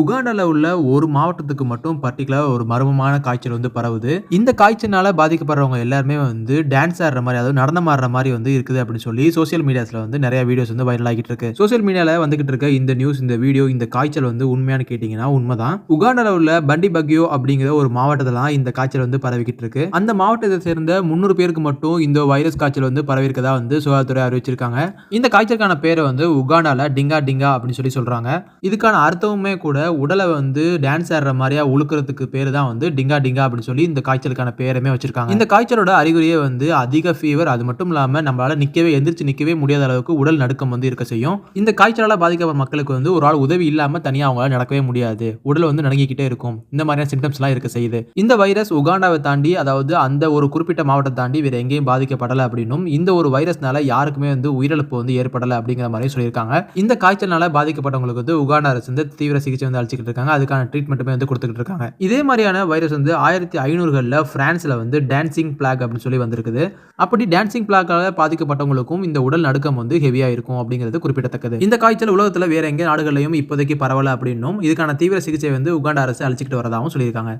உகாண்டால உள்ள ஒரு மாவட்டத்துக்கு மட்டும் பர்டிகுலராக ஒரு மர்மமான காய்ச்சல் வந்து பரவுது. இந்த காய்ச்சல்னால பாதிக்கப்படுறவங்க எல்லாருமே வந்து டான்ஸ் ஆடுற மாதிரி அதாவது நடனம் ஆடுற மாதிரி வந்து இருக்குது அப்படின்னு சொல்லி சோஷியல் மீடியாஸ்ல வந்து நிறைய வீடியோஸ் வந்து வைரல் ஆகிட்டு இருக்கு. சோஷியல் மீடியாவில் வந்துகிட்டு இருக்க இந்த நியூஸ் இந்த வீடியோ இந்த காய்ச்சல் வந்து உண்மையானு கேட்டிங்கன்னா உண்மைதான். உகாண்டால உள்ள பண்டி பக்யோ அப்படிங்கிற ஒரு மாவட்டத்திலாம் இந்த காய்ச்சல் வந்து பரவிக்கிட்டு இருக்கு. அந்த மாவட்டத்தை சேர்ந்த முந்நூறு பேருக்கு மட்டும் இந்த வைரஸ் காய்ச்சல் வந்து பரவிருக்கதா வந்து சுகாதாரத்துறை அறிவிச்சிருக்காங்க. இந்த காய்ச்சலுக்கான பேரை வந்து உகாண்டால டிங்கா டிங்கா அப்படின்னு சொல்லி சொல்றாங்க. இதுக்கான அர்த்தமுமே கூட உடலை வந்து டான்ஸ் ஆடுற மாதிரியா உழுக்கிறதுக்கு பேர் தான் வந்து டிங்கா டிங்கா அப்படின்னு சொல்லி இந்த காய்ச்சலுக்கான பேருமே வச்சிருக்காங்க. இந்த காய்ச்சலோட அறிகுறியே வந்து அதிக ஃபீவர் அது மட்டும் இல்லாம நம்மளால நிக்கவே எந்திரிச்சு நிக்கவே முடியாத அளவுக்கு உடல் நடுக்கம் வந்து இருக்க செய்யும். இந்த காய்ச்சலால பாதிக்கப்பட்ட மக்களுக்கு வந்து ஒரு ஆள் உதவி இல்லாம தனியா அவங்களால நடக்கவே முடியாது. உடல் வந்து நடுங்கிக்கிட்டே இருக்கும். இந்த மாதிரியான சிம்டம்ஸ் எல்லாம் இருக்க செய்யுது. இந்த வைரஸ் உகாண்டாவை தாண்டி அதாவது அந்த ஒரு குறிப்பிட்ட மாவட்டத்தை தாண்டி வேற எங்கேயும் பாதிக்கப்படலை அப்படின்னும் இந்த ஒரு வைரஸ்னால யாருக்குமே வந்து உயிரிழப்பு வந்து ஏற்படலை அப்படிங்கிற மாதிரி சொல்லியிருக்காங்க. இந்த காய்ச்சல்னால பாதிக்கப்பட்டவங்களுக்கு வந்து உகாண்டா அரசு வந்து தீவிர சிகிச்சை வந்து அழிச்சிக்கிட்டு இருக்காங்க அதுக்கான ட்ரீட்மெண்ட்டுமே வந்து கொடுத்துக்கிட்டு இருக்காங்க இதே மாதிரியான வைரஸ் வந்து ஆயிரத்தி ஐநூறுகளில் பிரான்ஸ்ல வந்து டான்சிங் பிளாக் அப்படின்னு சொல்லி வந்திருக்குது. அப்படி டான்சிங் பிளாக்கால் பாதிக்கப்பட்டவங்களுக்கும் இந்த உடல் நடுக்கம் வந்து ஹெவியாக இருக்கும் அப்படிங்கிறது குறிப்பிடத்தக்கது. இந்த காய்ச்சல் உலகத்தில் வேற எங்கே நாடுகளையும் இப்போதைக்கு பரவல அப்படின்னும் இதுக்கான தீவிர சிகிச்சை வந்து உகாண்டா அரசு அழிச்சிக்கிட்டு வரதாகவும் சொல்லியிருக்காங்க.